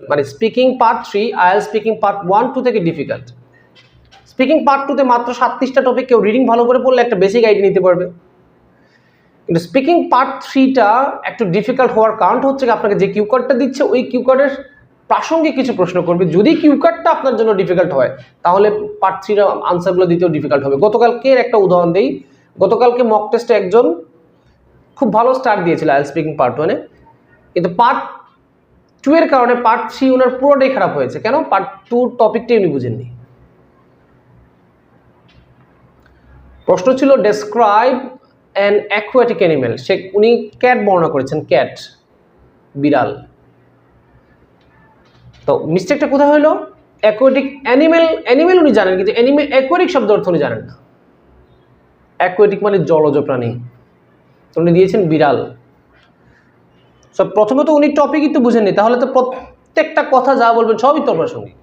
মানে speaking part three আইএল speaking part one two থেকে ডিফিকাল্ট স্পিকিং পার্ট টুতে মাত্র সাতত্রিশটা টপিক কেউ রিডিং ভালো করে পড়লে একটা বেসিক আইডিয়া নিতে পারবে। কিন্তু স্পিকিং পার্ট থ্রিটা একটু ডিফিকাল্ট হওয়ার কারণ হচ্ছে আপনাকে যে কিউ কার্ডটা দিচ্ছে, ওই কিউ কার্ডের প্রাসঙ্গিক কিছু প্রশ্ন করবে। যদি কিউ কার্ডটা আপনার জন্য ডিফিকাল্ট হয়, তাহলে পার্ট থ্রির আনসারগুলো দিতেও ডিফিকাল্ট হবে। গতকালকে একটা উদাহরণ দিই। গতকালকে মক টেস্টে একজন খুব ভালো স্টার্ট দিয়েছিল আইএল স্পিকিং পার্ট ওয়ানে কিন্তু পার্ট টু এর কারণে পার্ট থ্রি ওনার পুরোটাই খারাপ হয়েছে। কেন? পার্ট টু টপিকটাই উনি বুঝেননি। প্রশ্ন ছিল ডেসক্রাইব অ্যান অ্যাকুয়াটিক অ্যানিমেল সে উনি ক্যাট বর্ণনা করেছেন ক্যাট বিড়াল। তো মিস্টেকটা কোথায় হলো? অ্যাকুয়াটিক অ্যানিমেল অ্যানিমেল উনি জানেন, কিন্তু অ্যানিমেল অ্যাকুয়াটিক শব্দ অর্থ উনি জানেন না। অ্যাকুয়াটিক মানে জলজ প্রাণী। উনি দিয়েছেন বিড়াল। সো প্রথমত উনি টপিকই তো বুঝেননি, তাহলে তো প্রত্যেকটা কথা যা বলবেন সবই তো প্রাসঙ্গিক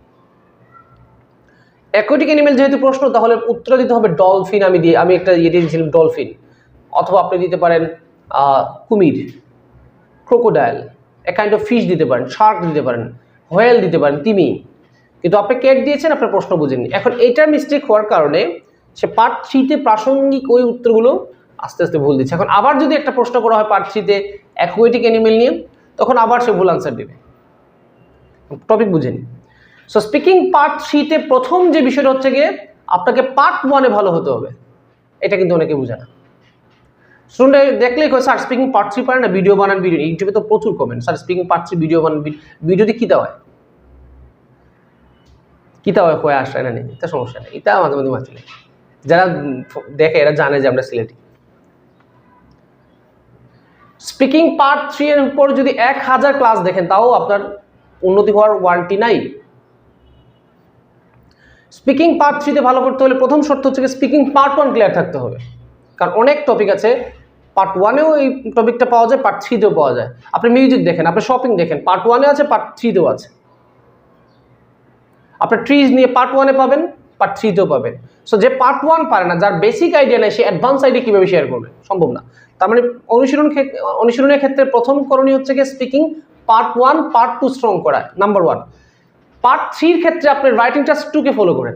অ্যাকোয়াটিক অ্যানিমেল যেহেতু প্রশ্ন, তাহলে উত্তর দিতে হবে ডলফিন আমি দিয়ে আমি একটা ইয়ে দিয়েছিলাম ডলফিন অথবা আপনি দিতে পারেন কুমির crocodile a kind of fish দিতে পারেন শার্ক দিতে পারেন হোয়েল দিতে পারেন, তিমি। কিন্তু আপনি ক্যাট দিয়েছেন, আপনার প্রশ্ন বুঝেননি। এখন এটার মিস্টেক হওয়ার কারণে সে পার্ট থ্রিতে প্রাসঙ্গিক ওই উত্তরগুলো আস্তে আস্তে ভুল দিচ্ছে। এখন আবার যদি একটা প্রশ্ন করা হয় পার্ট থ্রিতে অ্যাকুয়েটিক অ্যানিমেল নিয়ে, তখন আবার সে ভুল আনসার দেবে। টপিক বুঝেনি সো স্পিকিং পার্ট থ্রিতে প্রথম যে বিষয়টা হচ্ছে গিয়ে, আপনাকে পার্ট ওয়ানে ভালো হতে হবে। এটা কিন্তু অনেকে বুঝে না। স্টুডেন্ট দেখলেই কয় স্যার স্পিকিং পার্ট থ্রি পারে না ভিডিও বানান ভিডিও ইউটিউবে তো প্রচুর comment sir speaking part three video বানান ভিডিওতে কী দেওয়া হয়? কী দেওয়া হয়, কয়ে আসে না নেই এটা সমস্যা নেই। এটা মাঝে মাঝে মাঝে যারা দেখে, এরা জানে যে আমরা সিলেটি। স্পিকিং পার্ট থ্রি এর উপর যদি এক হাজার ক্লাস দেখেন, তাও আপনার উন্নতি হওয়ার ওয়ারেন্টি নাই। স্পিকিং পার্ট থ্রিতে ভালো করতে হলে প্রথম শর্ত হচ্ছে স্পিকিং পার্ট ওয়ান ক্লিয়ার থাকতে হবে। কারণ অনেক টপিক আছে পার্ট ওয়ানেও এই টপিকটা পাওয়া যায় পার্ট থ্রিতেও পাওয়া যায়। আপনি মিউজিক দেখেন, আপনি শপিং দেখেন পার্ট ওয়ানে আছে পার্ট থ্রিতেও আছে। আপনার ট্রিজ নিয়ে পার্ট ওয়ানে পাবেন পার্ট থ্রিতেও পাবেন। সো যে পার্ট ওয়ান পারে না, যার বেসিক আইডিয়া নেই, সে অ্যাডভান্স আইডিয়া কীভাবে শেয়ার করবে? সম্ভব না। তার মানে অনুশীলন অনুশীলনের ক্ষেত্রে প্রথম করণীয় হচ্ছে গিয়ে speaking part one part two strong করা নাম্বার ওয়ান পার্ট থ্রির ক্ষেত্রে আপনি রাইটিং টাস্ক টুকে ফলো করেন।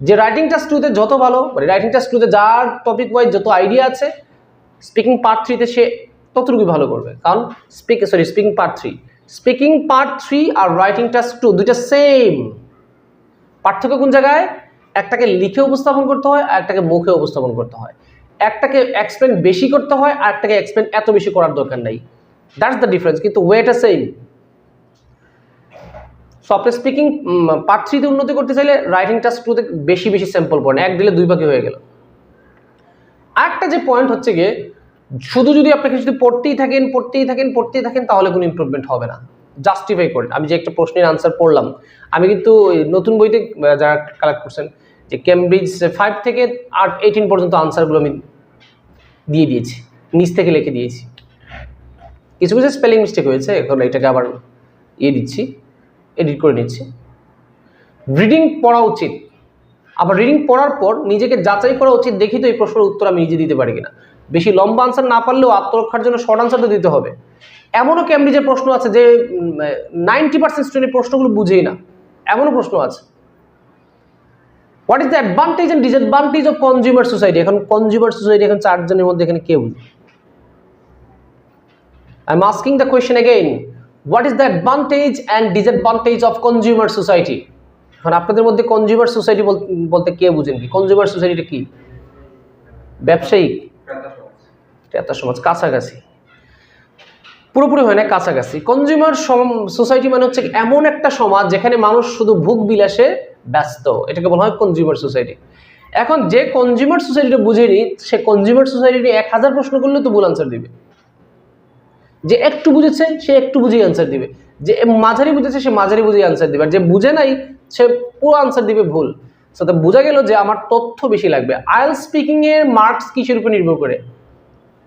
যে রাইটিং টাস্ক টুতে যত ভালো মানে রাইটিং টাস্ক টুতে যার টপিক ওয়াইজ যত আইডিয়া আছে স্পিকিং পার্ট থ্রিতে সে ততটুকুই ভালো করবে। কারণ speak sorry speaking part three speaking part three আর রাইটিং টাস্ক টু দুইটা সেম পার্থক্য কোন জায়গায়? একটাকে লিখে উপস্থাপন করতে হয়, আর একটাকে মুখে উপস্থাপন করতে হয়। একটাকে এক্সপ্লেন বেশি করতে হয়, আর একটাকে এক্সপ্লেন এত বেশি করার দরকার নাই। দ্যাটস দ্য ডিফারেন্স কিন্তু ওয়েটা সেম সো আপনি স্পিকিং পার্ট থ্রিতে উন্নতি করতে চাইলে রাইটিং টাস্ক টুতে বেশি বেশি স্যাম্পল পড়েন এক দিলে দুই পাখি হয়ে গেল। আরেকটা যে পয়েন্ট হচ্ছে গিয়ে, শুধু যদি আপনাকে যদি পড়তেই থাকেন পড়তেই থাকেন পড়তেই থাকেন, তাহলে কোনো ইমপ্রুভমেন্ট হবে না। জাস্টিফাই করেন। আমি যে একটা প্রশ্নের আনসার পড়লাম, আমি কিন্তু নতুন বইতে যারা কালেক্ট করছেন, যে কেমব্রিজ ফাইভ থেকে আট এইটিন পর্যন্ত আনসারগুলো আমি দিয়ে দিয়েছি, নিচ থেকে লিখে দিয়েছি। কিছু কিছু স্পেলিং মিস্টেক হয়েছে, এখন এটাকে আবার ইয়ে দিচ্ছি এডিট করে নিচ্ছি। রিডিং পড়া উচিত। আবার রিডিং পড়ার পর নিজেকে যাচাই করা উচিত, দেখি তো এই প্রশ্নের উত্তর আমি নিজে দিতে পারি কিনা। বেশি লম্বা আনসার না পারলেও আত্মরক্ষার জন্য শর্ট আনসার তো দিতে হবে। এমনও ক্যামব্রিজের প্রশ্ন আছে যে নাইনটি পার্সেন্ট স্টুডেন্ট প্রশ্নগুলো বুঝেই না। এমনও প্রশ্ন আছে। What is the advantage and disadvantage of consumer society এখন কনজিউমার সোসাইটি এখন চারজনের মধ্যে এখানে কেউ I am asking the question again what is the advantage and disadvantage of consumer society এখন আপনাদের মধ্যে কনজিউমার সোসাইটি বলতে কে বুঝেন কি? কনজিউমার সোসাইটিটা কি? ব্যবসায়িক ক্রেতা সমাজ কাছাকাছি। পুরোপুরি হয় না, কাছাকাছি। কনজিউমার সোসাইটি মানে হচ্ছে এমন একটা সমাজ যেখানে মানুষ শুধু ভোগ বিলাসে ব্যস্ত। এটাকে বলা হয় কনজিউমার সোসাইটি এখন যে কনজিউমার সোসাইটিটা বুঝেনি সে কনজিউমার সোসাইটি এক হাজার প্রশ্ন করলে তো ভুল আনসার দিবে। যে একটু বুঝেছে, সে একটু বুঝেই আনসার দিবে। যে মাঝারি বুঝেছে, সে মাঝারি বুঝেই আনসার দিবে। আর যে বুঝে নাই, সে পুরো আনসার দিবে ভুল। সাথে বোঝা গেল যে আমার তথ্য বেশি লাগবে। আইএল স্পিকিং এর মার্কস কিসের উপর নির্ভর করে?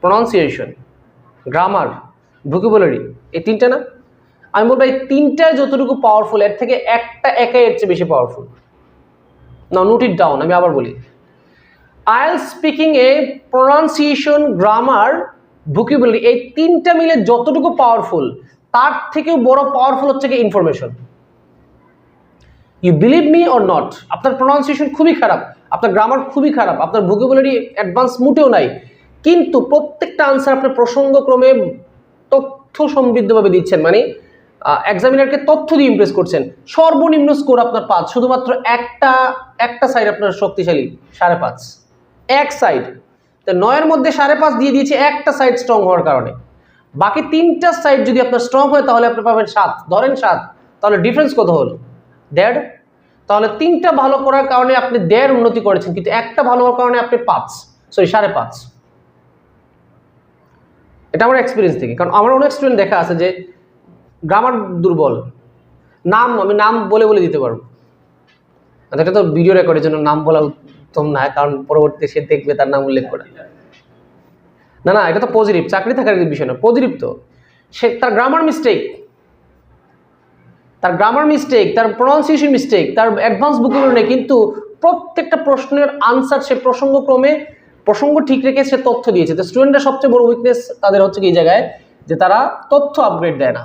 প্রনাউন্সিয়েশন গ্রামার ভোকাবুলারি এই তিনটা না? আমি বলব এই তিনটা যতটুকু পাওয়ারফুল এর থেকে একটা একাই এর চেয়ে বেশি পাওয়ারফুল না নোট ইট ডাউন আমি আবার বলি। স্পিকিং এ প্রনাউন্সিয়েশন গ্রামার ভোকাবুলারি এই তিনটা মিলে যতটুকু পাওয়ারফুল তার থেকেও বড় পাওয়ারফুল হচ্ছে কি information you believe me or not আপনার প্রনাউন্সিয়েশন খুবই খারাপ, আপনার গ্রামার খুবই খারাপ, আপনার ভোকেবুলারি অ্যাডভান্স মোটেও নাই। কিন্তু প্রত্যেকটা আনসার আপনার প্রসঙ্গক্রমে তথ্য সমৃদ্ধভাবে দিচ্ছেন। মানে এক্সামিনারকে তথ্য দিয়ে ইমপ্রেস করছেন। সর্বনিম্ন স্কোর আপনার পাঁচ, শুধুমাত্র একটা একটা সাইড আপনার শক্তিশালী, সাড়ে পাঁচ। এক সাইড তো নয়ের মধ্যে সাড়ে পাঁচ দিয়ে দিয়েছে একটা সাইড স্ট্রং হওয়ার কারণে। বাকি তিনটা সাইড যদি আপনার স্ট্রং হয়, তাহলে আপনি পাবেন সাত। ধরেন সাত, তাহলে ডিফারেন্স কত হলো? দেড়। তাহলে তিনটা ভালো করার কারণে আপনি দেড় উন্নতি করেছেন, কিন্তু একটা ভালো হওয়ার কারণে আপনি পাঁচ সরি সাড়ে পাঁচ। এটা আমার এক্সপিরিয়েন্স থেকে কারণ আমার অনেক স্টুডেন্ট দেখা আছে যে গ্রামার দুর্বল। নাম আমি নাম বলে বলে দিতে পারব। আর এটা তো ভিডিও রেকর্ডের জন্য নাম বলা উত্তম না, কারণ পরবর্তীতে সে দেখবে তার নাম উল্লেখ করে। না না, এটা তো পজিটিভ চাকরি থাকার বিষয় না পজিটিভ তো। সে তার গ্রামার মিস্টেক তার গ্রামার মিস্টেক তার প্রনাউন্সিয়েশন মিস্টেক তার অ্যাডভান্স নেই, কিন্তু প্রত্যেকটা প্রশ্নের আনসার সে প্রসঙ্গক্রমে প্রসঙ্গ ঠিক রেখে সে তথ্য দিয়েছে। তো স্টুডেন্টের সবচেয়ে বড় উইকনেস তাদের হচ্ছে এই জায়গায়? যে তারা তথ্য আপগ্রেড দেয় না।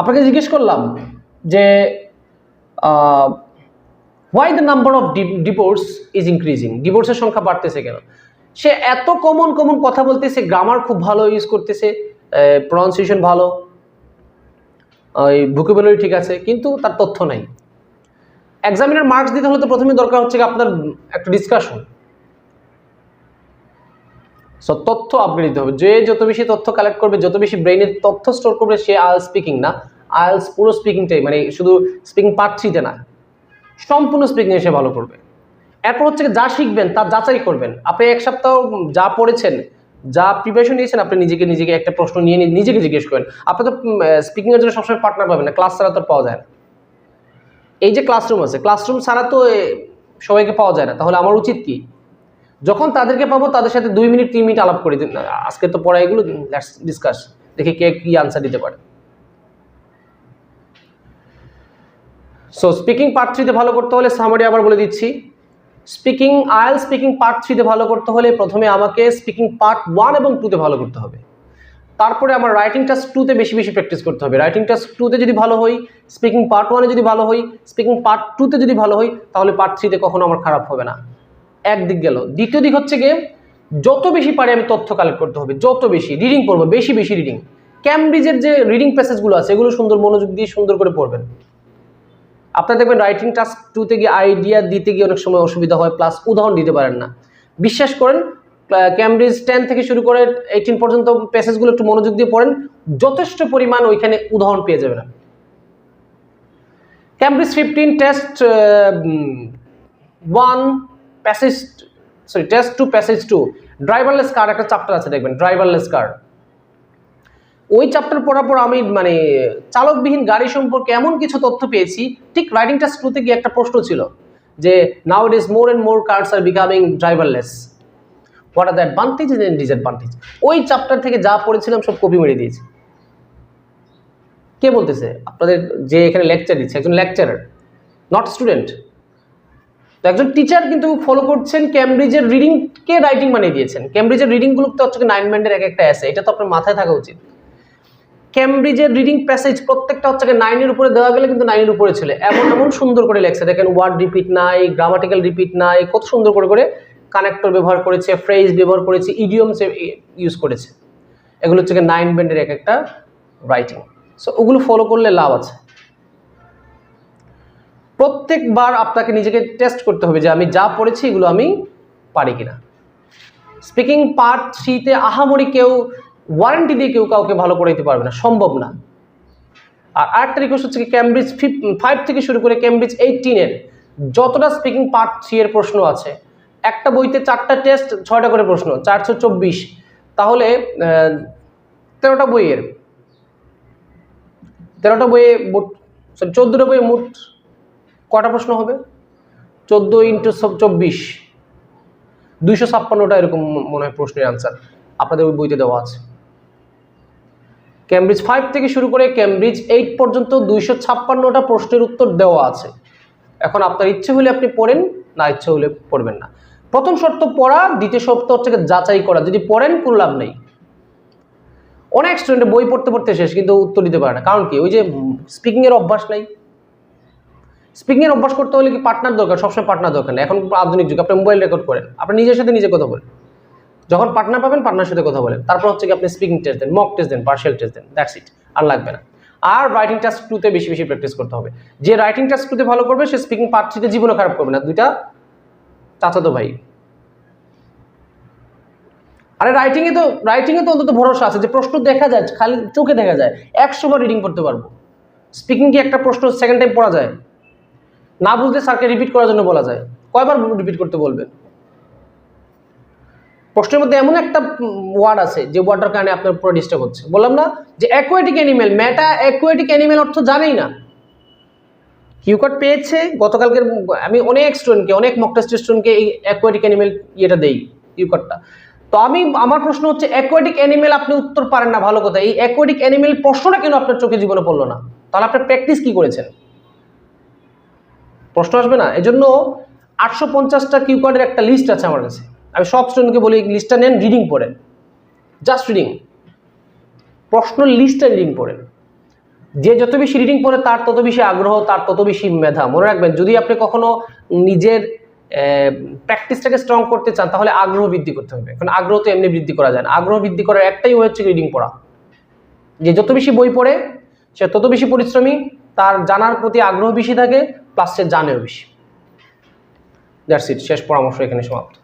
আপনাকে জিজ্ঞেস করলাম যে why the number of divorce is increasing ডিভোর্সের সংখ্যা বাড়তেছে কেন? সে এত কমন কমন কথা বলতেছে গ্রামার খুব ভালো ইউজ করতেছে প্রনাউন্সিয়েশন ভালো ওই ভুকেবুলারি ঠিক আছে, কিন্তু তার তথ্য নাই। এক্সামিনার মার্কস দিতে হলে তো প্রথমে দরকার হচ্ছে আপনার একটা ডিসকাশন সো তথ্য আপগ্রেড দিতে হবে। যে যত বেশি তথ্য কালেক্ট করবে, যত বেশি ব্রেইনের তথ্য স্টোর করবে, সে আইএল স্পিকিং না। আইএলস পুরো স্পিকিংটাই মানে শুধু স্পিকিং পার্ট থ্রিতে না। সম্পূর্ণ স্পিকিং সে ভালো করবে। এরপর হচ্ছে যা শিখবেন তা যাচাই করবেন। আপনি এক সপ্তাহ যা পড়েছেন, যা প্রিপারেশন নিয়েছেন, আপনি নিজেকে নিজেকে একটা প্রশ্ন নিয়ে নিয়ে নিজেকে জিজ্ঞেস করেন। আপনি তো স্পিকিংয়ের জন্য সবসময় পার্টনার পাবেন না ক্লাস ছাড়া তো পাওয়া যায় না। এই যে ক্লাসরুম আছে ক্লাসরুম ছাড়া তো সবাইকে পাওয়া যায় না। তাহলে আমার উচিত কি? যখন তাদেরকে পাবো, তাদের সাথে দুই মিনিট, তিন মিনিট আলাপ করে। দিন, আজকে তো পড়া এগুলো ডিসকাস দেখি কে কি আনসার দিতে পারে। সো স্পিকিং পার্ট থ্রিতে ভালো করতে হলে সামারি আবার বলে দিচ্ছি। স্পিকিং আয়াল স্পিকিং পার্ট থ্রিতে ভালো করতে হলে প্রথমে আমাকে স্পিকিং পার্ট ওয়ান এবং টুতে ভালো করতে হবে। তারপরে আমার রাইটিং টাস্ক টুতে বেশি বেশি প্র্যাকটিস করতে হবে। রাইটিং টাস্ক টুতে যদি ভালো হই স্পিকিং পার্ট ওয়ানে যদি ভালো হই স্পিকিং পার্ট টুতে যদি ভালো হই, তাহলে পার্ট থ্রিতে কখনো আমার খারাপ হবে না। একদিক গেল। দ্বিতীয় দিক হচ্ছে গিয়ে যত বেশি পারি আমি তথ্য কালেক্ট করতে হবে, যত বেশি। রিডিং পড়ব, বেশি বেশি রিডিং ক্যামব্রিজের যে রিডিং প্যাসেজগুলো আছে, এগুলো সুন্দর মনোযোগ দিয়ে সুন্দর করে পড়বেন। আপনার দেখবেন রাইটিং টাস্ক টুতে গিয়ে আইডিয়া দিতে গিয়ে অনেক সময় অসুবিধা হয় প্লাস উদাহরণ দিতে পারেন না। বিশ্বাস করেন ক্যামব্রিজ টেন থেকে শুরু করে এইটিন পর্যন্ত প্যাসেজগুলো একটু মনোযোগ দিয়ে পড়েন, যথেষ্ট পরিমাণ ওইখানে উদাহরণ পেয়ে যাবেন। Cambridge fifteen test one passage sorry test two passage two driverless car একটা চ্যাপ্টার আছে, দেখবেন ড্রাইভারলেস কার ওই চ্যাপ্টার পড়ার পর আমি মানে চালকবিহীন গাড়ি সম্পর্কে এমন কিছু তথ্য পেয়েছি, ঠিক রাইটিং টেস্ট টুতে গিয়ে একটা প্রশ্ন ছিল যে now it is more and more cars are becoming driverless what are the advantages and disadvantage ওই চ্যাপ্টার থেকে যা পড়েছিলাম সব কপি মেরে দিয়েছি। কে বলতেছে? আপনাদের যে এখানে লেকচার দিচ্ছে, একজন লেকচারার নট স্টুডেন্ট তো একজন টিচার কিন্তু ফলো করছেন ক্যামব্রিজের রিডিংকে রাইটিং বানিয়ে দিয়েছেন। ক্যামব্রিজের রিডিংগুলো তো হচ্ছে নাইন ব্যান্ডের এক একটা আছে এটা তো আপনার মাথায় থাকা উচিত। ক্যামব্রিজের রিডিং প্যাসেজ প্রত্যেকটা হচ্ছে নাইনের উপরে দেওয়া গেলে কিন্তু নাইনের উপরে ছিল এমন এমন সুন্দর করে লেখছে। দেখেন ওয়ার্ড রিপিট নাই গ্রামাটিক্যাল রিপিট নাই, কত সুন্দর করে করে কানেক্টর ব্যবহার করেছে ফ্রেজ ব্যবহার করেছে ইডিয়মস ইউজ করেছে। এগুলো হচ্ছে নাইন ব্যান্ডের এক একটা রাইটিং সো ওগুলো ফলো করলে লাভ আছে। প্রত্যেকবার আপনাকে নিজেকে টেস্ট করতে হবে যে আমি যা পড়েছি এগুলো আমি পারি কিনা। স্পিকিং পার্ট থ্রিতে আহামরি কেউ ওয়ারেন্টি দিয়ে কেউ কাউকে ভালো করে দিতে পারবে না, সম্ভব না। আর আরেকটা রিকোয়েস্ট হচ্ছে কি ক্যামব্রিজ ফাইভ থেকে শুরু করে ক্যামব্রিজ এইটিনের যতটা স্পিকিং পার্ট থ্রি এর প্রশ্ন আছে, একটা বইতে চারটা টেস্ট ছয়টা করে প্রশ্ন, চারশো চব্বিশ। তাহলে তেরোটা বইয়ের, তেরোটা বইয়ে মোট সরি চোদ্দোটা বইয়ে মোট কটা প্রশ্ন হবে? চোদ্দ ইন্টু চব্বিশ। দুইশো ছাপ্পান্নটা এরকম মনে হয় প্রশ্নের আনসার আপনাদের ওই বইতে দেওয়া আছে। ক্যামব্রিজ ফাইভ থেকে শুরু করে ক্যামব্রিজ এইট পর্যন্ত দুইশো ছাপ্পান্নটা প্রশ্নের উত্তর দেওয়া আছে। এখন আপনার ইচ্ছে হলে আপনি পড়েন, না ইচ্ছে হলে পড়বেন না। প্রথম শর্ত পড়া, দ্বিতীয় শর্ত হচ্ছে যাচাই করা। যদি পড়েন, কোনো লাভ নেই। অনেক স্টুডেন্ট বই পড়তে পড়তে শেষ, কিন্তু উত্তর দিতে পারে না। কারণ কি? ওই যে স্পিকিংয়ের অভ্যাস নাই। স্পিকিং এর অভ্যাস করতে হলে কি পার্টনার দরকার? সবসময় পার্টনার দরকার নেই এখন আধুনিক যুগ আপনি মোবাইল রেকর্ড করেন। আপনি নিজের সাথে নিজে কথা বলেন। যখন পার্টনার পাবেন পার্টনার সাথে কথা বলেন। তারপর হচ্ছে কি আপনি স্পিকিং টেস্ট দেন মক টেস্ট দেন পার্সিয়াল টেস্ট দেন। দ্যাটস ইট আর লাগবে না। আর রাইটিং টাস্ক টুতে বেশি বেশি প্র্যাকটিস করতে হবে। যে রাইটিং টাস্ক টুতে ভালো করবে, সে স্পিকিং পার্ট থ্রিতে জীবনও খারাপ করবে না। দুইটা চাচাতো ভাই। আরে রাইটিং এ তো রাইটিং এ তো অন্তত ভরসা আছে যে প্রশ্ন দেখা যায়, খালি চোখে দেখা যায়। একশোবার রিডিং করতে পারব। স্পিকিং কি একটা প্রশ্ন সেকেন্ড টাইম পড়া যায়? না বুঝলে স্যারকে রিপিট করার জন্য বলা যায়। কয়বার রিপিট করতে বলবেন? প্রশ্নের মধ্যে এমন একটা ওয়ার্ড আছে, যে ওয়ার্ডটার কারণে আপনার পুরো ডিস্টার্ব হচ্ছে। বললাম না যে অ্যাকোয়েটিক অ্যানিমেল ম্যাটা অ্যাকোয়েটিক অ্যানিমেল অর্থ জানেই না। কিউকার্ড পেয়েছে, গতকালকের, আমি অনেক স্টুডেন্টকে অনেক মক টেস্ট স্টুডেন্টকে এই অ্যাকোয়েটিক অ্যানিমেল ইয়েটা দেই কিউকার্ডটা তো আমি, আমার প্রশ্ন হচ্ছে অ্যাকোয়েটিক অ্যানিমেল আপনি উত্তর পারেন না, ভালো কথা। এই অ্যাকোয়েটিক অ্যানিমেল প্রশ্নটা কেন আপনার চোখে জীবনে পড়ল না? তাহলে আপনার প্র্যাকটিস কি করেছেন? প্রশ্ন আসবে না। এজন্য আটশো পঞ্চাশটা কিউকার্ডের একটা লিস্ট আছে আমার কাছে। আমি সব স্টুডেন্টকে বলি লিস্টটা নেন রিডিং পড়েন। জাস্ট রিডিং প্রশ্ন লিস্টটা রিডিং পড়েন। যে যত বেশি রিডিং পড়ে, তার তত বেশি আগ্রহ, তার তত বেশি মেধা। মনে রাখবেন, যদি আপনি কখনো নিজের প্র্যাকটিসটাকে স্ট্রং করতে চান, তাহলে আগ্রহ বৃদ্ধি করতে হবে। কারণ আগ্রহ তো এমনি বৃদ্ধি করা যায় আগ্রহ বৃদ্ধি করার একটাই হচ্ছে রিডিং পড়া। যে যত বেশি বই পড়ে, সে তত বেশি পরিশ্রমী তার জানার প্রতি আগ্রহ বেশি থাকে প্লাস সে জানেও বেশি। দ্যাটস ইট শেষ পরামর্শ এখানে সমাপ্ত।